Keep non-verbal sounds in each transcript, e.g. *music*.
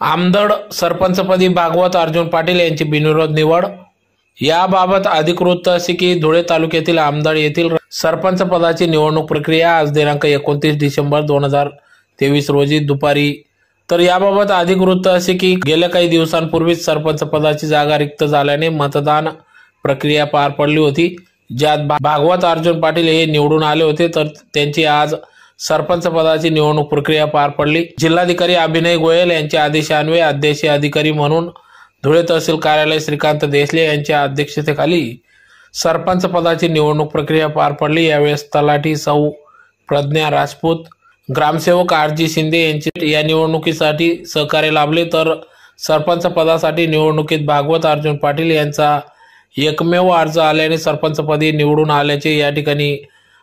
आमदड सरपंचपदी भागवत अर्जुन पाटील यांची बिनविरोध निवड. याबाबत अधिकृत अशी की धुळे तालुक्यातील आमदड येथील सरपंच पदाची निवडणूक प्रक्रिया आज दिनांक एकोणतीस डिसेंबर दोन हजार तेवीस रोजी दुपारी. तर याबाबत अधिकृत असे की गेल्या काही दिवसांपूर्वीच सरपंच पदाची जागा रिक्त झाल्याने मतदान प्रक्रिया पार पडली होती. ज्यात भागवत अर्जुन पाटील हे निवडून आले होते तर त्यांची आज सरपंच पदाची निवडणूक प्रक्रिया पार पडली. जिल्हाधिकारी अभिनय गोयल यांच्या आदेशान्वये अध्यक्षीय अधिकारी म्हणून धुळे तहसील कार्यालय श्रीकांत देसले यांच्या अध्यक्षतेखाली सरपंच पदाची निवडणूक प्रक्रिया पार पडली. यावेळेस तलाठी सौ प्रज्ञा राजपूत ग्रामसेवक आरजी शिंदे यांचे या निवडणुकीसाठी सहकार्य लाभले. तर सरपंच पदासाठी निवडणुकीत भागवत अर्जुन पाटील यांचा एकमेव अर्ज आल्याने सरपंचपदी निवडून आल्याचे या ठिकाणी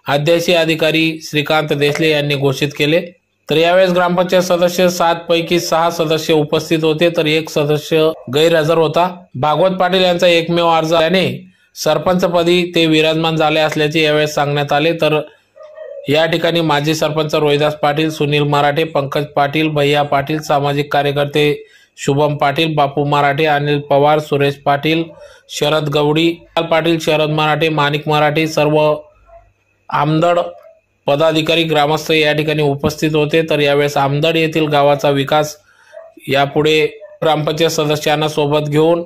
अध्यक्षीय अधिकारी श्रीकांत देसले यांनी घोषित केले. तर यावेळेस ग्रामपंचायत सदस्य सात पैकी सहा सदस्य उपस्थित होते. तर एक सदस्य गैरहजर होता. भागवत पाटील यांचा एकमेव अर्ज आल्याने सरपंचपदी ते विराजमान झाले असल्याचे यावेळेस सांगण्यात आले. तर या ठिकाणी माजी सरपंच रोहिदास पाटील सुनील मराठे पंकज पाटील भैया पाटील सामाजिक कार्यकर्ते शुभम पाटील बापू मराठे अनिल पवार सुरेश पाटील शरद गवडी पाटील शरद मराठे माणिक मराठे सर्व आमदड पदाधिकारी ग्रामस्थ या ठिकाणी उपस्थित होते. तर यावेळेस आमदड येथील गावाचा विकास यापुढे ग्रामपंचायत सदस्यांना सोबत घेऊन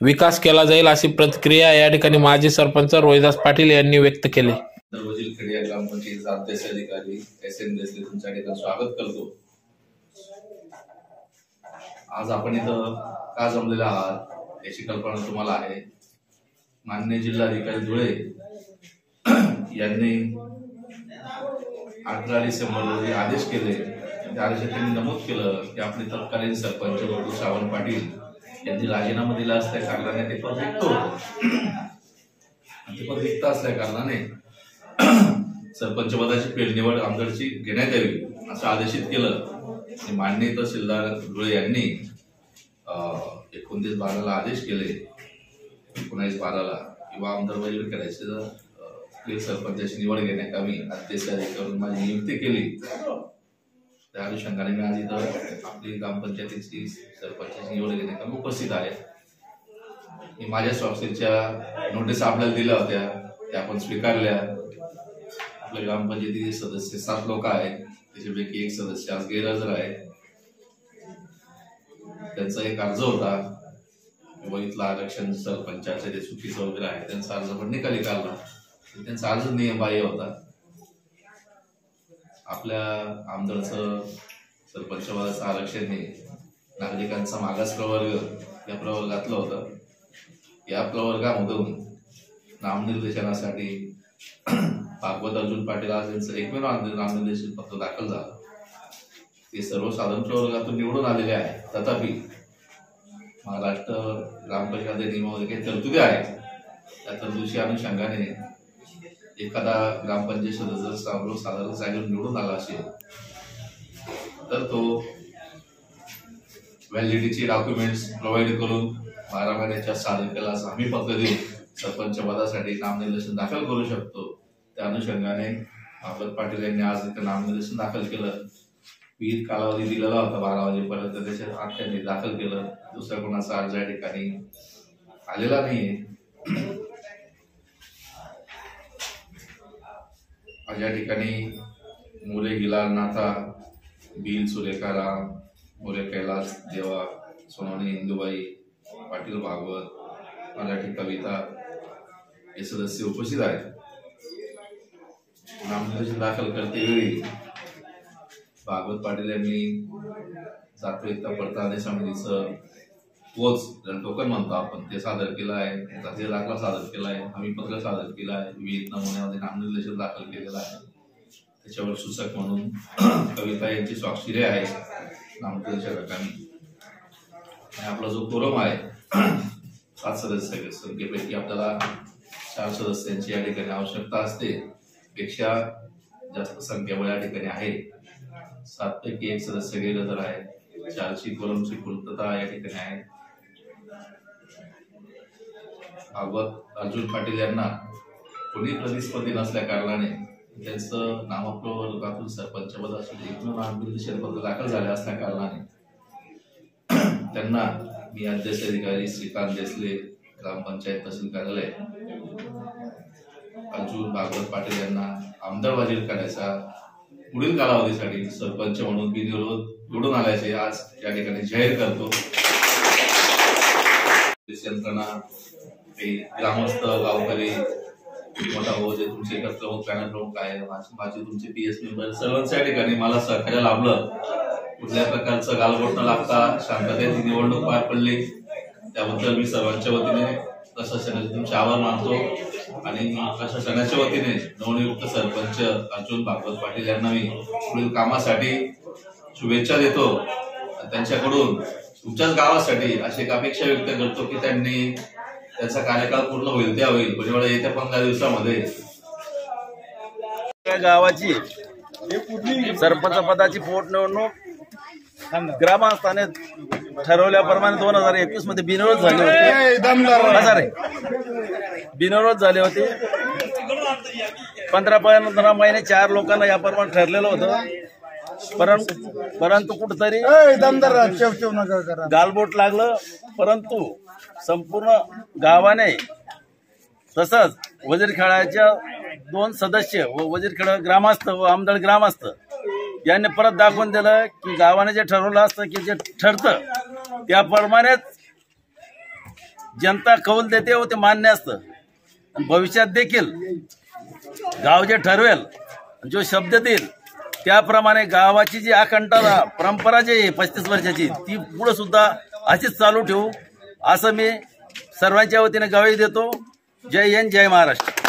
विकास केला जाईल अशी प्रतिक्रिया या ठिकाणी माजी सरपंच रोहिदास पाटील यांनी व्यक्त केली. ग्रामपंचायतीचा अध्यक्ष अधिकारी एस एन देसले तुमच्या ठिकाणी स्वागत करतो. आज आपण इथं का जमलेला आहात याची कल्पना तुम्हाला आहे. मान्य जिल्हाधिकारी धुळे यांनी अठराली डिसेंबर रोजी आदेश केले. त्या आदेशात त्यांनी नमूद केलं की आपले तत्कालीन सरपंच बंधू सावंत पाटील यांनी राजीनामा दिला असल्या कारणाने ते पद रिक्त आणि ते पद रिक्त असल्या कारणाने सरपंच पदाची पेरनिवड आमदारची घेण्यात यावी असं आदेशित केलं. आणि माननीय तहसीलदार धुळे यांनी एकोणतीस बाराला आदेश केले. एकोणावीस बाराला किंवा आमदार वगैरे करायचे तर सरपंचाची निवड घेण्यात आम्ही अध्यक्ष करून माझी नियुक्ती केली. त्या अनुषंगाने मी आज इथं आपली ग्रामपंचायतीची सरपंचाची निवड घेण्याकरता उपस्थित आहे. मी माझ्या स्वाक्षरीच्या नोटीस आपल्याला दिल्या होत्या त्या आपण स्वीकारल्या. आपल्या ग्रामपंचायतीचे सदस्य सात लोक आहेत त्याच्यापैकी एक सदस्य आज गैरहजर आहे. त्यांचा एक अर्ज होता किंवा इथलं आरक्षण सरपंचाचे ते चुकीचं वगैरे आहे त्यांचा अर्ज पण निकाली काढला. त्यांचा अर्ज नियमबाह्य होता. आपल्या आमदारचं सरपंच पदाचं आरक्षण हे नागरिकांचा मागास प्रवर्ग या प्रवर्गातलं होतं. या प्रवर्गामधून नामनिर्देशनासाठी भागवत अर्जुन पाटील आज यांचं एकमेव नामनिर्देशन पत्र दाखल झालं. ते सर्वसाधारण प्रवर्गातून निवडून आलेले आहे तथापि महाराष्ट्र ग्रामपंचायत नियमामध्ये काही तरतुदी आहेत. त्या तरतुदीच्या अनुषंगाने एखादा ग्रामपंचायत सदस्य जर सर्वसाधारण जागेवर निवडून आला असेल तर तो व्हॅलिडिटीचे डॉक्युमेंट्स प्रोव्हाइड करून बारा महिन्याच्या साधकेला हमी पत्र देऊन सरपंच पदासाठी नामनिर्देशन दाखल करू शकतो. त्या अनुषंगाने भागवत पाटील यांनी आज इथं नामनिर्देशन दाखल केलं. विहित कालावधी दिलेला होता बारा वाजेपर्यंत त्याच्यात आज त्यांनी दाखल केलं. दुसऱ्या कोणाचा अर्ज या ठिकाणी आलेला नाहीये. आज या ठिकाणी मुले हिलाल नाथा बिल सुरेखाराम मुले कैलास देवा सोनाली इंदुबाई पाटील भागवत मराठी कविता हे सदस्य उपस्थित आहेत. नामनिर्देशन दाखल करते वेळी भागवत पाटील यांनी जातवेकता पडताळणी समितीचं पोच जर टोकन म्हणतो आपण ते सादर केलं आहे जातीय दाखला सादर केला आहे आम्ही पत्र सादर केलं आहे विविध नमुन्यामध्ये नामनिर्देशन दाखल केलेलं आहे. त्याच्यावर सूचक म्हणून *clears throat* कविता यांची स्वाक्षरी आहे नामनिर्देशकांनी आणि आपला जो कोरम आहे *clears throat* सात सदस्य संख्येपैकी आपल्याला चार सदस्यांची या ठिकाणी आवश्यकता असते. पेक्षा जास्त संख्याबळ या ठिकाणी आहे. सात पैकी एक सदस्य गेलं तर आहे. चारची कोलमची पूर्तता या ठिकाणी आहे. भागवत अर्जुन पाटील यांना कोणी प्रतिस्पर्धी नसल्या कारणाने त्यांचं नामप्रवर्गातून सरपंच पदासाठी एकमेव दाखल झाले असल्या कारणाने त्यांना मी अध्यक्ष अधिकारी श्रीकांत देसले ग्रामपंचायत तहसील कार्यालय अर्जुन भागवत पाटील यांना आमदार वाजीर करण्याचा पुढील कालावधीसाठी सरपंच म्हणून बिनविरोध निवडून आल्याचे आज या ठिकाणी जाहीर करतो. यंत्रणा ग्रामस्थ गावकरी मोठा भाऊ जे तुमचे एकत्र प्रमुख पॅनल प्रमुख आहे माझे तुमचे पी एस मेंबर सर्वांच्या ठिकाणी मला सहकार्य लाभलं. कुठल्या प्रकारचं गालबोट न लागता शांततेत निवडणूक पार पडली. त्याबद्दल मी सर्वांच्या वतीने प्रशासनाचे तुमचे आभार मानतो. आणि प्रशासनाच्या वतीने नवनियुक्त सरपंच अर्जुन भागवत पाटील यांना मी पुढील कामासाठी शुभेच्छा देतो. त्यांच्याकडून तुमच्याच गावासाठी अशी एक अपेक्षा व्यक्त करतो की त्यांनी त्याचा कार्यकाळ पूर्ण होईल त्या होईल. म्हणजे एवढ्या येत्या पंधरा दिवसामध्ये. गावाची सरपंच पदाची पोटनिवडणूक ग्रामस्थाने ठरवल्याप्रमाणे दोन हजार एकवीसमध्ये बिनविरोध झाले होते. बिनविरोध झाले होते. पंधरा पंधरा महिने चार लोकांना याप्रमाणे ठरलेलं होतं. परंतु परंतु कुठतरी गालबोट लागलं परंतु संपूर्ण गावाने तसंच वजीरखेळाच्या दोन सदस्य व वजीरखेडा ग्रामस्थ व आमदार ग्रामस्थ यांनी परत दाखवून दिलं की गावाने जे ठरवलं असतं की जे ठरतं त्याप्रमाणेच जनता कौल देते व ते मान्य असतं. भविष्यात देखील गाव जे ठरवेल जो शब्द देईल त्याप्रमाणे गावाची जी अखंड परंपरा जी आहे पस्तीस वर्षाची ती पुढे सुद्धा अशीच चालू ठेवू. असं मी सर्वांच्या वतीने गवाही देतो. जय हिंद जय महाराष्ट्र.